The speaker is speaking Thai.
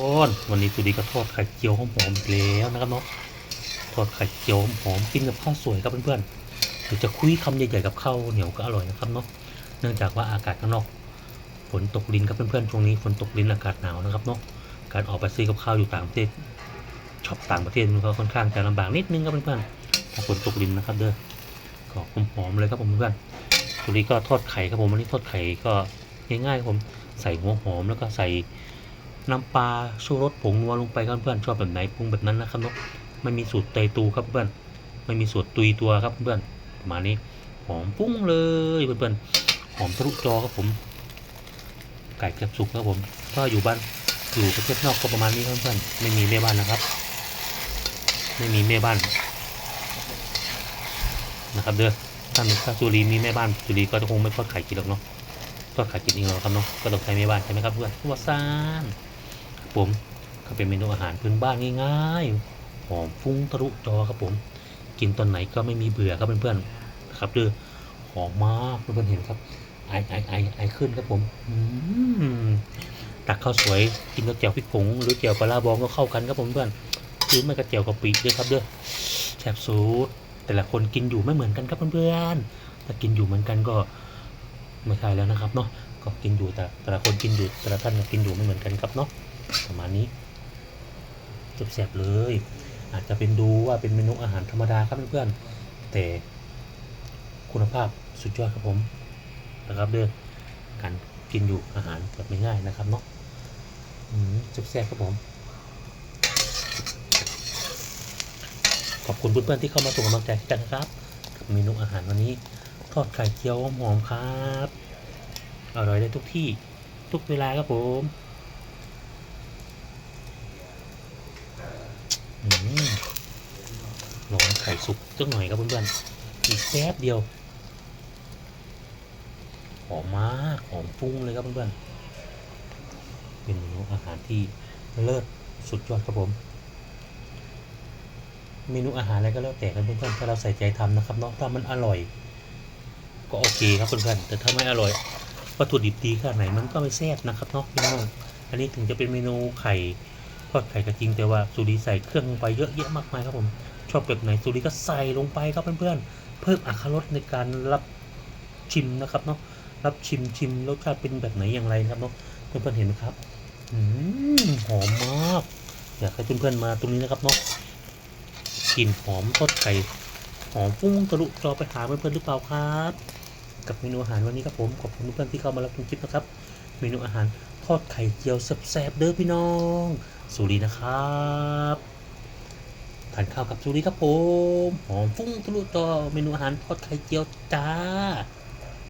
ก้อนวันนี้สุดีก็ทอดไข่เจียวหอมๆอีกแล้วนะครับเนาะทอดไข่เจียวหอมๆกินกับข้าวสวยครับเพื่อนๆหรือจะคุยคำใหญ่ๆกับข้าวเหนียวก็อร่อยนะครับเนาะเนื่องจากว่าอากาศข้างนอกฝนตกลินครับเพื่อนๆช่วงนี้ฝนตกลินอากาศหนาวนะครับเนาะการออกไปซื้อกับข้าวอยู่ต่างประเทศช็อปต่างประเทศมันก็ค่อนข้างจะลำบากนิดนึงครับเพื่อนๆถ้าฝนตกลินนะครับเด้อก็หอมๆเลยครับผมเพื่อนๆสุดีก็ทอดไข่ครับผมวันนี้ทอดไข่ก็ง่ายๆครับผมใส่หัวหอมแล้วก็ใส่ น้ำปลาชูรสผงนัวลงไปครับเพื่อนชอบแบบไหนปรุงแบบนั้นนะครับเนาะไม่มีสูตรเตยตูครับเพื่อนไม่มีสูตรตุยตัวครับเพื่อนประมาณนี้หอมปุ้งเลยเพื่อนๆหอมทะลุจอครับผมไก่เก็บสุกครับผมถ้าอยู่บ้านอยู่ประเทศนอกก็ประมาณนี้ครับเพื่อนไม่มีแม่บ้านนะครับ ไม่มีแม่บ้านนะครับเด้อถ้ามีถ้าสุรีมีแม่บ้านสุรีก็จะคงไม่ทอดไข่กินหรอกเนาะทอดไข่กินเองหรอกครับเนาะก็ต้องใช้แม่บ้านใช่ไหมครับเพื่อนวัซาน ผมก็เป็นเมนูอาหารพื้นบ้านง่ายๆหอมฟุ้งทะลุจอครับผม กินตอนไหนก็ไม่มีเบื่อครับเพื่อนๆนะครับเด้อหอมมากเพื่อนๆเห็นครับไอไอไอไอขึ้นครับผมอืมตักข้าวสวยกินกับแจ่วพริกผงหรือแจ่วปลาบองก็เข้ากันครับผมเพื่อนหรือไม่กับแจ่วกะปิด้วยครับเด้อแซ่บสูตรแต่ละคนกินอยู่ไม่เหมือนกันครับเพื่อนๆถ้ากินอยู่เหมือนกันก็ไม่ใช่แล้วนะครับเนาะ ก็กินอยู่แต่แต่ละคนกินอยู่แต่ละท่านกินอยู่ไม่เหมือนกันครับเนาะประมาณนี้แซ่บๆเลย อาจจะเป็นดูว่าเป็นเมนูอาหารธรรมดาครับเพื่อนๆแต่คุณภาพสุดยอดครับผมนะครับเด้อการกินอยู่อาหารแบบง่ายๆนะครับเนาะอืมแซ่บครับผม ขอบคุณเพื่อนๆที่เข้ามาส่งกำลังใจกันนะครับกับเมนูอาหารวันนี้ ทอดไข่เจียวหอมครับ อร่อยได้ทุกที่ทุกเวลาครับผมลองไข่สุกสักหน่อยครับเพื่อนๆอีกแป๊บเดียว หอมมากหอมฟุ้งเลยครับเพื่อนๆเป็นเมนูอาหารที่เลิศสุดยอดครับผม เมนูอาหารอะไรก็แล้วแต่กันเพื่อนๆถ้าเราใส่ใจทำนะครับเนาะถ้ามันอร่อย ก็โอเคครับเพื่อนๆแต่ถ้าไม่อร่อย วัตถุดิบดีขนาดไหนมันก็ไม่แซ่บนะครับเนาะพี่น้องอันนี้ถึงจะเป็นเมนูไข่ทอดไข่ก็จริงแต่ว่าซูรีใส่เครื่องลงไปเยอะแยะมากมายครับผมชอบแบบไหนซูรีก็ใส่ลงไปครับเพื่อนๆเพิ่มอรรถรสในการรับชิมนะครับเนาะรับชิมชิมรสชาติเป็นแบบไหนอย่างไรนะครับเนาะเพื่อนๆเห็นไหมครับอืมหอมมากอยากให้เพื่อนๆมาตรงนี้นะครับเนาะกลิ่นหอมทอดไข่หอมฟุ้งทะลุจอไปหาเพื่อนๆหรือเปล่าครับ กับเมนูอาหารวันนี้ครับผมขอบคุณเพื่อนที่เข้ามารับชมคลิปนะครับ เมนูอาหารทอดไข่เจียวแซ่บๆเด้อพี่น้องสุรีนะครับทานข้าวกับสุรีครับผมหอมฟุ้งทะลุต่อเมนูอาหารทอดไข่เจียวจ้า